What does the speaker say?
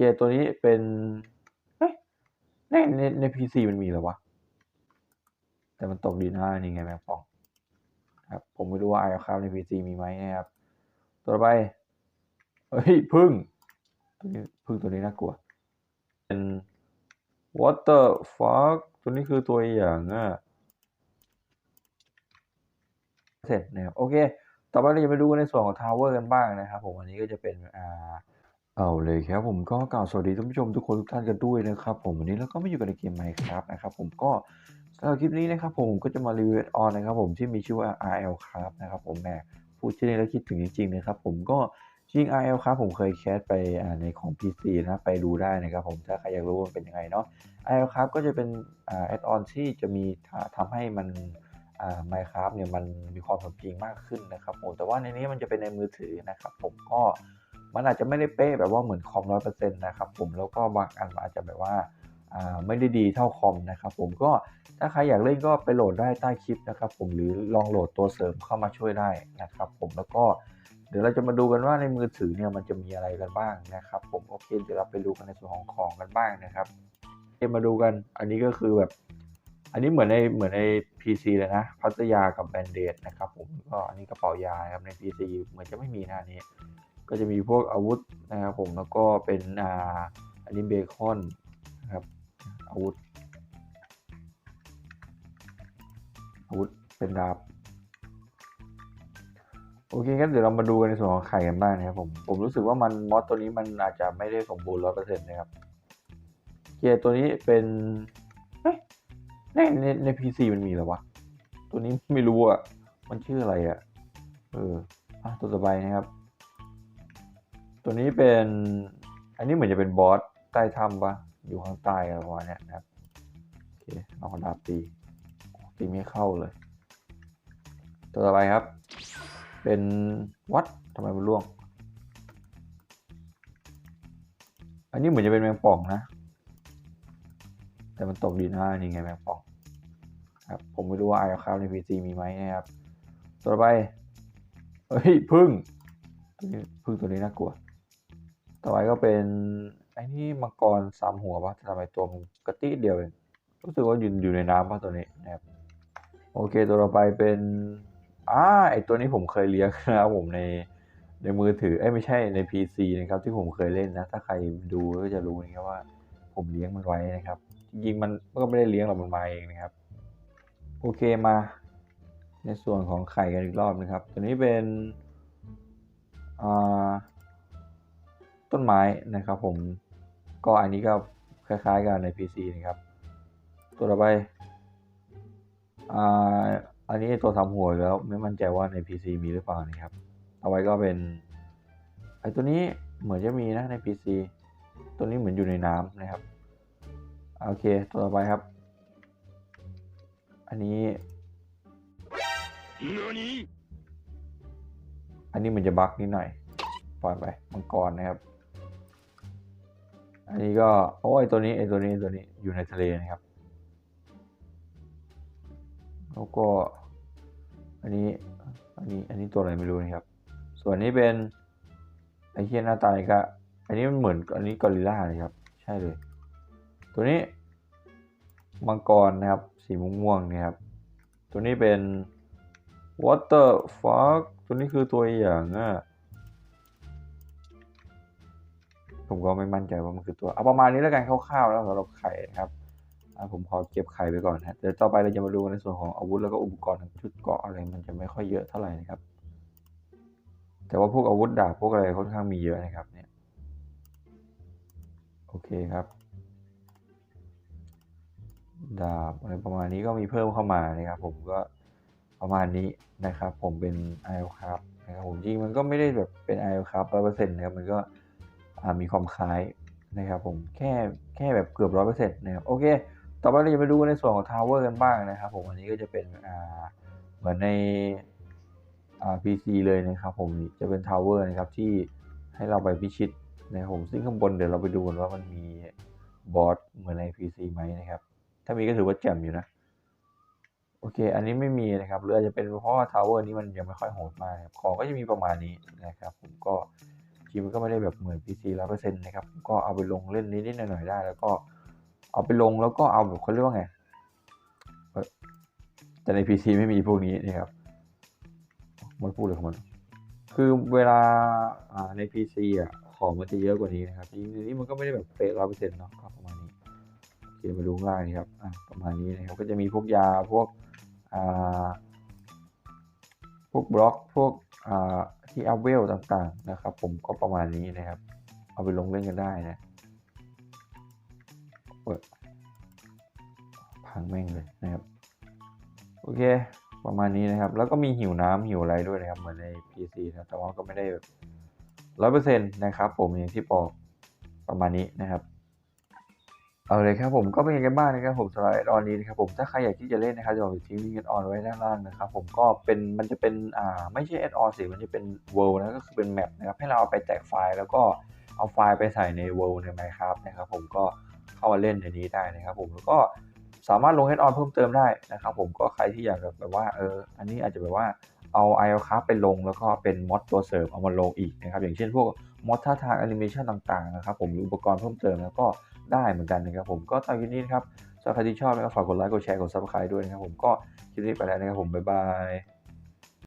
เคตัวนี้เป็นเฮ้ยในในในพีซีมันมีหรอวะ แต่มันตกดีนะนี่ไงแมงป่องครับผมไม่รู้ว่าไอคาในพีซีมีไหมนะครับ ต่อไปเฮ้ยพึ่งตัวนี้พึ่งตัวนี้น่ากลัว เป็น water frog ตัวนี้คือตัวอย่างอะเสร็จนะครับโอเค ต่อไปเราจะไปดูในส่วนของทาวเวอร์กันบ้างนะครับ ผมอันนี้ก็จะเป็นอ่า เอาเลยครับผมก็กล่าวสวัสดีท่านผู้ชมทุกคนทุกท่านกันด้วยนะครับผมวันนี้เราก็มาอยู่กันในเกมไมครับนะครับผมก็สำหรับคลิปนี้นะครับผมก็จะมารีวิวออนนะครับผมที่มีชื่อว่า RL ครับนะครับผมแหมพูดชื่อนี้แล้วคิดถึงจริงๆนะครับผมก็จริง RL ครับผมเคยแคสไปในของ PC นะไปดูได้นะครับผมถ้าใครอยากรู้ว่ามันเป็นยังไงเนาะ RL ครับก็จะเป็นแอดออนที่จะมีทำให้มันอ่า Minecraft เนี่ยมันมีความสมจริงมากขึ้นนะครับผมแต่ว่าในนี้มันจะเป็นในมือถือนะครับผมก็ มันอาจจะไม่ได้เป๊ะแบบว่าเหมือนคอมร้อยเปอร์เซ็นต์นะครับผมแล้วก็บางอันมันอาจจะแบบว่าไม่ได้ดีเท่าคอมนะครับผมก็ถ้าใครอยากเล่นก็ไปโหลดได้ใต้คลิปนะครับผมหรือลองโหลดตัวเสริมเข้ามาช่วยได้นะครับผมแล้วก็เดี๋ยวเราจะมาดูกันว่าในมือถือเนี่ยมันจะมีอะไรกันบ้างนะครับผมโอเคเดี๋ยวเราไปดูกันในส่วนของของกันบ้างนะครับเดี๋ยวมาดูกันอันนี้ก็คือแบบอันนี้เหมือนในเหมือนใน PC เลยนะพัทยากับแบนเดดนะครับผมก็อันนี้กระเป๋ายาครับใน PC เหมือนจะไม่มีหน้านี้ ก็จะมีพวกอาวุธนะครับผมแล้วก็เป็นอ่าอันนี้เบคอนนะครับอาวุธอาวุธเป็นดาบโอเคครับเดี๋ยวเรามาดูกันในส่วนของไข่กันบ้างนะครับผมผมรู้สึกว่ามันมอสตัวนี้มันอาจจะไม่ได้สมบูรณ์ร้อยเปอร์เซ็นต์นะครับเกียร์ตัวนี้เป็นในในในพีซีมันมีเหรอวะตัวนี้ไม่รู้อะมันชื่ออะไรอะเอออะตัวต่อไปนะครับ ตัวนี้เป็น อันนี้เหมือนจะเป็นบอสใต้ถ้ำปะอยู่ข้างใต้อะไรประมาณเนี้ยนะครับโอเคเอาดาบตีตีไม่เข้าเลย ตัวต่อไปครับ เป็นวัดทำไมมันร่วง อันนี้เหมือนจะเป็นแมงป่องนะ แต่มันตกดีนะนี่ไงแมงป่อง ครับ ผมไม่รู้ว่าไอคาวในพีซีมีไหมนะครับ ตัวต่อไปเฮ้ยพึ่งพึ่งตัวนี้น่ากลัว ต่อไปก็เป็น ไอ้นี่มังกรสามหัวปะทำไมตัวมันกระตี้เดียวเองรู้สึกว่าอยู่อยู่ในน้ำปะตัวนี้นะครับโอเคตัวต่อไปเป็นอ่าไอตัวนี้ผมเคยเลี้ยงนะครับผมในในมือถือเอ้ไม่ใช่ใน PC นะครับที่ผมเคยเล่นนะ ถ้าใครดูก็จะรู้นะครับว่า ผมเลี้ยงมันไว้นะครับจริงมันก็ไม่ได้เลี้ยงหรอกมันมาเองนะครับ โอเคมา ในส่วนของไข่กันอีกรอบนะครับ ตัวนี้เป็นอ่า ต้นไม้นะครับผมก็อันนี้ก็คล้ายๆกันใน PC นะครับ ตัวต่อไปอ่าอันนี้ตัวทำหัวอยู่แล้วไม่มั่นใจว่าใน PC มีหรือเปล่านะครับเอาไว้ก็เป็นไอตัวนี้เหมือนจะมีนะใน PC ตัวนี้เหมือนอยู่ในน้ำนะครับโอเคตัวต่อไปครับ อันนี้ อันนี้มันจะบั๊กนิดหน่อยปล่อยไปมังกรนะครับ อันนี้ก็โอ้ยตัวนี้ไอตัวนี้ตัวนี้อยู่ในทะเลนะครับแล้วก็อันนี้อันนี้อันนี้ตัวอะไรไม่รู้นะครับ ส่วนนี้เป็นไอเทียหน้าตาก็อันนี้มันเหมือนอันนี้กอริลล่าเลยครับ ใช่เลย ตัวนี้มังกรนะครับสีม่วงๆนะครับ ตัวนี้เป็น water frog ตัวนี้คือตัวอย่างอะ ผมก็ไม่มั่นใจว่ามันคือตัว เอาประมาณนี้แล้วกันคร่าวๆแล้วสำหรับไข่นะครับผมขอเก็บไข่ไปก่อนนะเดี๋ยวต่อไปเราจะมาดูในส่วนของอาวุธแล้วก็อุปกรณ์ทางชุดเกราะอะไรมันจะไม่ค่อยเยอะเท่าไหร่นะครับ แต่ว่าพวกอาวุธดาบพวกอะไรค่อนข้างมีเยอะนะครับเนี่ยโอเคครับ ดาบอะไรประมาณนี้ก็มีเพิ่มเข้ามานะครับ ผมก็ประมาณนี้นะครับ ผมเป็น i อครับนะครับผมจริงมันก็ไม่ได้แบบเป็น i อครับร้อยเปอร์เซ็นต์นะครับมันก็ มีความคล้ายนะครับผมแค่แค่แบบเกือบร้อยเปอร์เซ็นต์นะครับโอเค ต่อไปเราจะไปดูในส่วนของทาวเวอร์กันบ้างนะครับผมอันนี้ก็จะเป็นอ่าเหมือนในอ่า PC เลยนะครับผมจะเป็นทาวเวอร์นะครับที่ให้เราไปพิชิตนะครับผมซึ่งข้างบนเดี๋ยวเราไปดูกันว่ามันมีบอสเหมือนใน PC ไหมนะครับ ถ้ามีก็ถือว่าแจ่มอยู่นะโอเค อันนี้ไม่มีนะครับหรืออาจจะเป็นเพราะว่าทาวเวอร์นี้มันยังไม่ค่อยโหดมากครับของก็จะมีประมาณนี้นะครับผมก็ จริงมันก็ไม่ได้แบบเหมือน PC 100%นะครับ ก็เอาไปลงเล่นนิดๆหน่อยๆได้ แล้วก็เอาไปลงแล้วก็เอาแบบเขาเรียกว่าไง แต่ใน PC ไม่มีพวกนี้นะครับมันพูดเลยของมัน คือเวลาใน PC อะของมันจะเยอะกว่านี้นะครับจริงๆนี้มันก็ไม่ได้แบบเป๊ะร้อยเปอร์เซ็นต์เนาะก็ประมาณนี้โอเคมาดูข้างล่างนี่ครับอะประมาณนี้นะครับก็จะมีพวกยาพวกอ่าพวกบล็อกพวกอ่า ที่อัพเวลต่างๆนะครับ ผมก็ประมาณนี้นะครับ เอาไปลงเล่นกันได้นะเปิดพังแม่งเลยนะครับ โอเค ประมาณนี้นะครับ แล้วก็มีหิวน้ำหิวอะไรด้วยนะครับ เหมือนใน PC นะแต่ว่าก็ไม่ได้ร้อยเปอร์เซ็นต์นะครับ ผมอย่างที่บอกประมาณนี้นะครับ เอาเลยครับผมก็เป็นยังไงบ้างนะครับผมสำหรับอดออนนี้นะครับผมถ้าใครอยากที่จะเล่นนะครับจะบอกทิ้งลิงก์แอดออนไว้ด้านล่างนะครับผมก็เป็นมันจะเป็นอ่าไม่ใช่แอดออนสิมันจะเป็น world นะก็คือเป็นแมปนะครับให้เราเอาไปแตกไฟล์ แล้วก็เอาไฟล์ไปใส่ใน world ใน Minecraft นะครับผมก็เข้ามาเล่นในนี้ได้นะครับผมแล้วก็สามารถลงแอดออนเพิ่มเติมได้นะครับผมก็ใครที่อยากแบบว่าเอออันนี้อาจจะแบบว่า เอา i o c r a f t ไปลง แล้วก็เป็นมอดตัวเสริมเอามาลงอีกนะครับอย่างเช่นพวกมอดท่าทางแอนิเมชันต่างๆนะครับผมหรืออุปกรณ์เพิ่มเติมแล้วก็ได้เหมือนกันนะครับผมก็ตอนนี้นะครับสำหรับใครที่ชอบนะครับฝากกดไลค์กดแชร์กดซับสไครต์ด้วยนะครับผมก็คลิปนี้ไปแล้วนะครับผมบ๊ายบาย